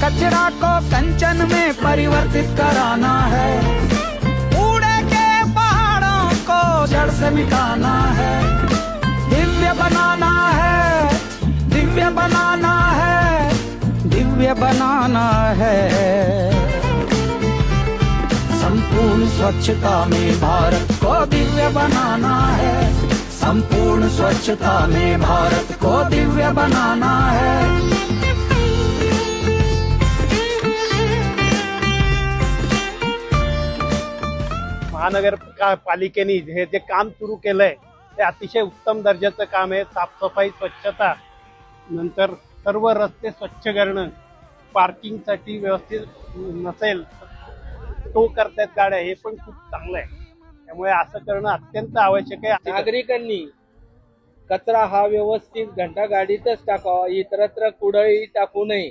कचरा को कंचन में परिवर्तित कराना है। कूड़े के पहाड़ों को जड़ से मिटाना है। दिव्य बनाना है, दिव्य बनाना है, दिव्य बनाना है। संपूर्ण स्वच्छता में भारत को दिव्य बनाना है। संपूर्ण स्वच्छता में भारत को दिव्य बनाना है। महानगर पालिकेने हे जे काम सुरू केलंय ते अतिशय उत्तम दर्जाचं काम आहे. साफसफाई स्वच्छता नंतर सर्व रस्ते स्वच्छ करणं पार्किंगसाठी व्यवस्थित नसेल तो करतायत गाड्या हे पण खूप चांगलं आहे. त्यामुळे असं करणं अत्यंत आवश्यक आहे. नागरिकांनी कचरा हा व्यवस्थित घंटा गाडीतच टाकावा इतरत्र कुडळी टाकू नये.